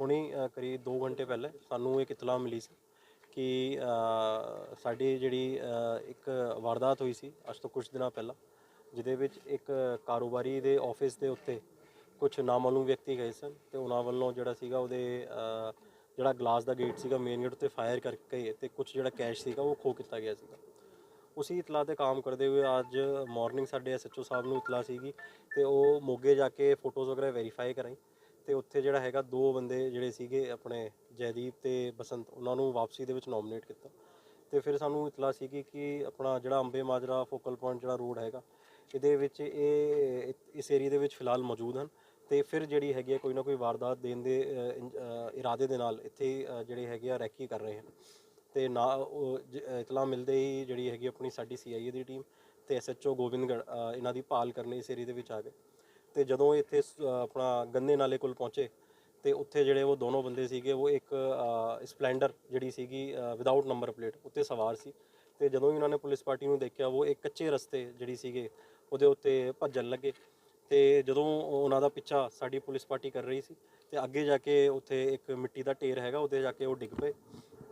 ਹੁਣੇ ਕਰੀਬ 2 ਘੰਟੇ ਪਹਿਲੇ ਸਾਨੂੰ ਇੱਕ ਇਤਲਾਹ ਮਿਲੀ ਸੀ ਕਿ ਸਾਡੀ ਜਿਹੜੀ ਇੱਕ ਵਾਰਦਾਤ ਹੋਈ ਸੀ ਅੱਜ ਤੋਂ ਕੁਝ ਦਿਨਾਂ ਪਹਿਲਾਂ, ਜਿਹਦੇ ਵਿੱਚ ਇੱਕ ਕਾਰੋਬਾਰੀ ਦੇ ਆਫਿਸ ਦੇ ਉੱਤੇ ਕੁਝ ਨਾਮਾਲੂਮ ਵਿਅਕਤੀ ਗਏ ਸਨ ਤੇ ਉਹਨਾਂ ਵੱਲੋਂ ਜਿਹੜਾ ਸੀਗਾ ਉਹਦੇ ਜਿਹੜਾ ਗਲਾਸ ਦਾ ਗੇਟ ਸੀਗਾ ਮੇਨ ਗੇਟ ਉੱਤੇ ਫਾਇਰ ਕਰਕੇ ਤੇ ਕੁਝ ਜਿਹੜਾ ਕੈਸ਼ ਸੀਗਾ ਉਹ ਖੋ ਕੀਤਾ ਗਿਆ ਸੀਗਾ। ਉਸੇ ਇਤਲਾਹ ਤੇ ਕੰਮ ਕਰਦੇ ਹੋਏ ਅੱਜ ਮਾਰਨਿੰਗ ਸਾਡੇ ਐਸਐਚਓ ਸਾਹਿਬ ਨੂੰ ਇਤਲਾਹ ਸੀਗੀ ਤੇ ਉਹ ਮੋਗੇ ਜਾ ਕੇ ਫੋਟੋਜ਼ ਵਗੈਰਾ ਵੈਰੀਫਾਈ ਕਰਾਈ ਤੇ ਉੱਥੇ ਜਿਹੜਾ ਹੈਗਾ ਦੋ ਬੰਦੇ ਜਿਹੜੇ ਸੀਗੇ ਆਪਣੇ ਜੈਦੀਪ ਤੇ ਬਸੰਤ ਉਹਨਾਂ ਨੂੰ ਵਾਪਸੀ ਦੇ ਵਿੱਚ ਨੋਮੀਨੇਟ ਕੀਤਾ। ਤੇ ਫਿਰ ਸਾਨੂੰ ਇਤਲਾਹ ਸੀਗੀ ਕਿ ਆਪਣਾ ਜਿਹੜਾ ਅੰਬੇ ਮਾਜਰਾ ਫੋਕਲ ਪੁਆਇੰਟ ਜਿਹੜਾ ਰੋਡ ਹੈਗਾ ਇਹਦੇ ਵਿੱਚ ਇਹ ਇਸ ਏਰੀਆ ਦੇ ਵਿੱਚ ਫਿਲਹਾਲ ਮੌਜੂਦ ਹਨ। ਤੇ ਫਿਰ ਜਿਹੜੀ ਹੈਗੀ ਹੈ ਕੋਈ ਨਾ ਕੋਈ ਵਾਰਦਾਤ ਦੇਣ ਦੇ ਇਰਾਦੇ ਦੇ ਨਾਲ ਇੱਥੇ ਜਿਹੜੇ ਹੈਗੇ ਆ ਰੈਕੀ ਕਰ ਰਹੇ ਹਨ। ਤੇ ਨਾ ਉਹ ਜ- ਇਤਲਾਹ ਮਿਲਦੇ ਹੀ ਜਿਹੜੀ ਹੈਗੀ ਆਪਣੀ ਸਾਡੀ ਸੀਆਈਏ ਦੀ ਟੀਮ ਤੇ ਐਸਐਚਓ ਗੋਬਿੰਦਗੜ ਅ, ਇਹਨਾਂ ਦੀ ਭਾਲ ਕਰਨੇ ਇਸ ਏਰੀਆ ਦੇ ਵਿੱਚ ਆ ਗਏ। ਤੇ ਜਦੋਂ ਇੱਥੇ ਸ- ਆਪਣਾ ਗੰਨੇ ਨਾਲੇ ਕੋਲ ਪਹੁੰਚੇ, ਤੇ ਉੱਥੇ ਜਿਹੜੇ ਉਹ ਦੋਨੋਂ ਬੰਦੇ ਸੀਗੇ, ਉਹ ਇੱਕ ਸਪਲੈਂਡਰ ਜਿਹੜੀ ਸੀਗੀ ਵਿਦਆਊਟ ਨੰਬਰ ਪਲੇਟ ਉੱਤੇ ਸਵਾਰ ਸੀ। ਤੇ ਜਦੋਂ ਹੀ ਉਹਨਾਂ ਨੇ ਪੁਲਿਸ ਪਾਰਟੀ ਨੂੰ ਦੇਖਿਆ, ਉਹ ਇੱਕ ਕੱਚੇ ਰਸਤੇ ਜਿਹੜੀ ਸੀਗੇ, ਉਹਦੇ ਉੱਤੇ ਭੱਜਣ ਲੱਗੇ। ਤੇ ਜਦੋਂ ਉਹਨਾਂ ਦਾ ਪਿੱਛਾ ਸਾਡੀ ਪੁਲਿਸ ਪਾਰਟੀ ਕਰ ਰਹੀ ਸੀ, ਤੇ ਅੱਗੇ ਜਾ ਕੇ ਉੱਥੇ ਇੱਕ ਮਿੱਟੀ ਦਾ ਢੇਰ ਹੈਗਾ, ਉਹਦੇ ਜਾ ਕੇ ਉਹ ਡਿੱਗ ਪਏ।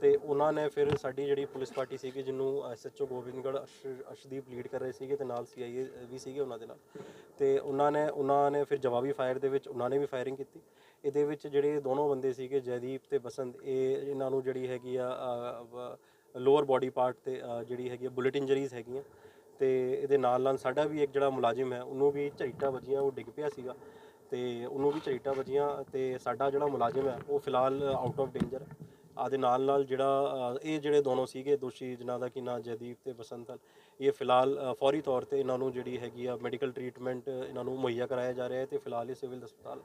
ਤੇ ਉਹਨਾਂ ਨੇ ਫਿਰ ਸਾਡੀ ਜਿਹੜੀ ਪੁਲਿਸ ਪਾਰਟੀ ਸੀਗੀ, ਜਿਹਨੂੰ ਐਸਐਚਓ ਗੋਬਿੰਦਗੜ ਅਸ਼ਦੀਪ ਲੀਡ ਕਰ ਰਹੇ ਸੀਗੇ, ਤੇ ਨਾਲ ਸੀਆਈਏ ਵੀ ਸੀਗੇ ਉਹਨਾਂ ਦੇ ਨਾਲ। ਤੇ ਉਹਨਾਂ ਨੇ ਉਹਨਾਂ ਨੇ ਫਿਰ ਜਵਾਬੀ ਫਾਇਰ ਦੇ ਵਿੱਚ ਉਹਨਾਂ ਨੇ ਵੀ ਫਾਇਰਿੰਗ ਕੀਤੀ। ਇਹਦੇ ਵਿੱਚ ਜਿਹੜੇ ਦੋਨੋਂ ਬੰਦੇ ਸੀਗੇ, ਜੈਦੀਪ ਤੇ ਬਸੰਤ, ਇਹ ਇਹਨਾਂ ਨੂੰ ਜਿਹੜੀ ਹੈਗੀ ਆ ਲੋਅਰ ਬਾਡੀ ਪਾਰਟ ਤੇ ਜਿਹੜੀ ਹੈਗੀ ਬੁਲੇਟ ਇੰਜਰੀਜ਼ ਹੈਗੀਆਂ। ਤੇ ਇਹਦੇ ਨਾਲ ਨਾਲ ਸਾਡਾ ਵੀ ਇੱਕ ਜਿਹੜਾ ਮੁਲਾਜ਼ਮ ਹੈ, ਉਹਨੂੰ ਵੀ ਝਰੀਟਾਂ ਵੱਜੀਆਂ, ਉਹ ਡਿੱਗ ਪਿਆ ਸੀਗਾ। ਤੇ ਉਹਨੂੰ ਵੀ ਝਰੀਟਾਂ ਵੱਜੀਆਂ ਤੇ ਸਾਡਾ ਜਿਹੜਾ ਮੁਲਾਜ਼ਮ ਹੈ, ਉਹ ਫਿਲਹਾਲ ਆਊਟ ਆਫ ਡੇਂਜਰ ਹੈ। ਆਦੇ ਨਾਲ ਨਾਲ ਜਿਹੜਾ ਇਹ ਜਿਹੜੇ ਦੋਨੋਂ ਸੀਗੇ ਦੋਸ਼ੀ ਜਿਨ੍ਹਾਂ ਦਾ ਕੀ ਨਾਂ ਜੈਦੀਪ ਤੇ ਬਸੰਤ ਹਨ ਇਹ ਫਿਲਹਾਲ ਫੌਰੀ ਤੌਰ ਤੇ ਇਹਨਾਂ ਨੂੰ ਜਿਹੜੀ ਹੈਗੀ ਆ ਮੈਡੀਕਲ ਟਰੀਟਮੈਂਟ ਇਹਨਾਂ ਨੂੰ ਮੁਹੱਈਆ ਕਰਾਇਆ ਜਾ ਰਿਹਾ ਹੈ ਤੇ ਫਿਲਹਾਲ ਇਹ ਸਿਵਲ ਹਸਪਤਾਲ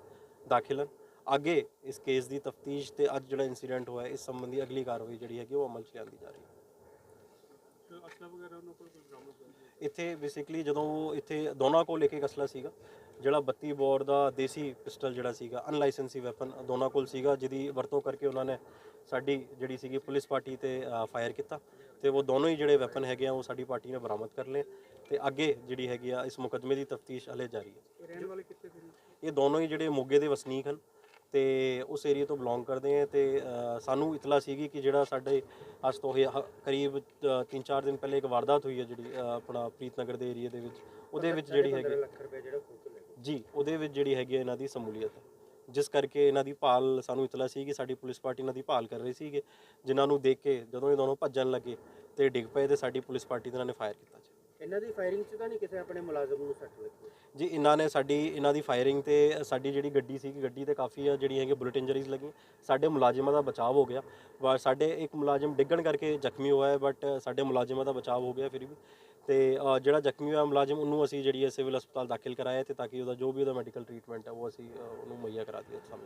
ਦਾਖਲ ਹਨ। ਅੱਗੇ ਇਸ ਕੇਸ ਦੀ ਤਫਤੀਸ਼ ਤੇ ਅੱਜ ਜਿਹੜਾ ਇਨਸੀਡੈਂਟ ਹੋਇਆ ਇਸ ਸੰਬੰਧੀ ਅਗਲੀ ਕਾਰਵਾਈ ਜਿਹੜੀ ਹੈਗੀ ਉਹ ਅਮਲ 'ਚ ਲਿਆਂਦੀ ਜਾ ਰਹੀ ਹੈ। ਇੱਥੇ ਬੇਸਿਕਲੀ ਜਦੋਂ ਉਹ ਇੱਥੇ ਦੋਨਾਂ ਕੋਲ ਇੱਕ ਇੱਕ ਅਸਲਾ ਸੀਗਾ ਜਿਹੜਾ 32 ਬੋਰ ਦਾ ਦੇਸੀ ਪਿਸਟਲ ਜਿਹੜਾ ਸੀਗਾ ਅਨਲਾਇਸੈਂਸੀ ਵੈਪਨ ਦੋਨਾਂ ਕੋਲ ਸੀਗਾ ਜਿਹਦੀ ਵਰਤੋਂ ਕਰਕੇ ਉਹਨਾਂ ਨੇ ਸਾਡੀ ਜਿਹੜੀ ਸੀਗੀ ਪੁਲਿਸ ਪਾਰਟੀ ਤੇ ਫਾਇਰ ਕੀਤਾ ਤੇ ਉਹ ਦੋਨੋਂ ਹੀ ਜਿਹੜੇ ਵੈਪਨ ਹੈਗੇ ਆ ਉਹ ਸਾਡੀ ਪਾਰਟੀ ਨੇ ਬਰਾਮਦ ਕਰ ਲਏ ਤੇ ਅੱਗੇ ਜਿਹੜੀ ਹੈਗੀ ਆ ਇਸ ਮੁਕੱਦਮੇ ਦੀ ਤਫਤੀਸ਼ ਹਲੇ ਜਾਰੀ ਹੈ। ਇਹ ਦੋਨੋਂ ਹੀ ਜਿਹੜੇ ਮੋਗੇ ਦੇ ਵਸਨੀਕ ਹਨ ਤੇ ਉਸ ਏਰੀਆ ਤੋਂ ਬਿਲੋਂਗ ਕਰਦੇ ਆ ਤੇ ਸਾਨੂੰ ਇਤਲਾ ਸੀਗੀ ਕਿ ਜਿਹੜਾ ਸਾਡੇ ਅੱਜ ਤੋਂ ਕਰੀਬ 3-4 ਦਿਨ ਪਹਿਲੇ ਇੱਕ ਵਾਰਦਾਤ ਹੋਈ ਹੈ ਜਿਹੜੀ ਆਪਣਾ ਪ੍ਰੀਤਨਗਰ ਦੇ ਏਰੀਆ ਦੇ ਵਿੱਚ ਉਹਦੇ ਵਿੱਚ ਜਿਹੜੀ ਹੈਗੀ ਜੀ, ਉਹਦੇ ਵਿੱਚ ਜਿਹੜੀ ਹੈਗੀ ਹੈ ਇਹਨਾਂ ਦੀ ਸਮੂਲੀਅਤ। ਹੈ ਜਿਸ ਕਰਕੇ ਇਹਨਾਂ ਦੀ ਭਾਲ ਸਾਨੂੰ ਇਤਲਾ ਸੀ ਕਿ ਸਾਡੀ ਪੁਲਿਸ ਪਾਰਟੀ ਇਹਨਾਂ ਦੀ ਭਾਲ ਕਰ ਰਹੀ ਸੀਗੇ, ਜਿਨ੍ਹਾਂ ਨੂੰ ਦੇਖ ਕੇ ਜਦੋਂ ਇਹ ਦੋਨੋਂ ਭੱਜਣ ਲੱਗੇ ਤੇ ਡਿੱਗ ਪਏ ਤੇ ਸਾਡੀ ਪੁਲਿਸ ਪਾਰਟੀ ਦੇ ਨਾਲ ਨੇ ਫਾਇਰ ਕੀਤਾ ਜੀ। ਇਹਨਾਂ ਦੀ ਫਾਇਰਿੰਗ 'ਚ ਤਾਂ ਨਹੀਂ ਕਿਸੇ ਆਪਣੇ ਮੁਲਾਜ਼ਮ ਨੂੰ ਸੱਟ ਲੱਗੀ? ਜੀ, ਇਹਨਾਂ ਨੇ ਸਾਡੀ, ਇਹਨਾਂ ਦੀ ਫਾਇਰਿੰਗ ਤੇ ਸਾਡੀ ਜਿਹੜੀ ਗੱਡੀ ਸੀ ਗੱਡੀ ਤੇ ਕਾਫੀ ਆ ਜਿਹੜੀ ਹੈਗੀ ਬੁਲਟ ਇੰਜਰੀਜ਼ ਲੱਗੀਆਂ। ਸਾਡੇ ਮੁਲਾਜ਼ਮਾਂ ਦਾ ਬਚਾਅ ਹੋ ਗਿਆ। ਵਾ, ਸਾਡੇ ਇੱਕ ਮੁਲਾਜ਼ਮ ਡਿੱਗਣ ਕਰਕੇ ਜ਼ਖਮੀ ਹੋਇਆ ਹੈ ਬਟ ਸਾਡੇ ਮੁਲਾਜ਼ਮਾਂ ਦਾ ਬਚਾਅ ਹੋ ਗਿਆ ਫਿਰ ਵੀ। ਤੇ ਜਿਹੜਾ ਜ਼ਖਮੀ ਹੋਇਆ ਮੁਲਾਜ਼ਮ, ਉਹਨੂੰ ਅਸੀਂ ਜਿਹੜੀ ਹੈ ਸਿਵਲ ਹਸਪਤਾਲ ਦਾਖਲ ਕਰਾਇਆ ਤੇ ਤਾਂ ਕਿ ਉਹਦਾ ਜੋ ਵੀ ਉਹਦਾ ਮੈਡੀਕਲ ਟਰੀਟਮੈਂਟ ਹੈ ਉਹ ਅਸੀਂ ਉਹਨੂੰ ਮੁਹੱਈਆ ਕਰਾ ਦਈਏ। ਸਮੇਂ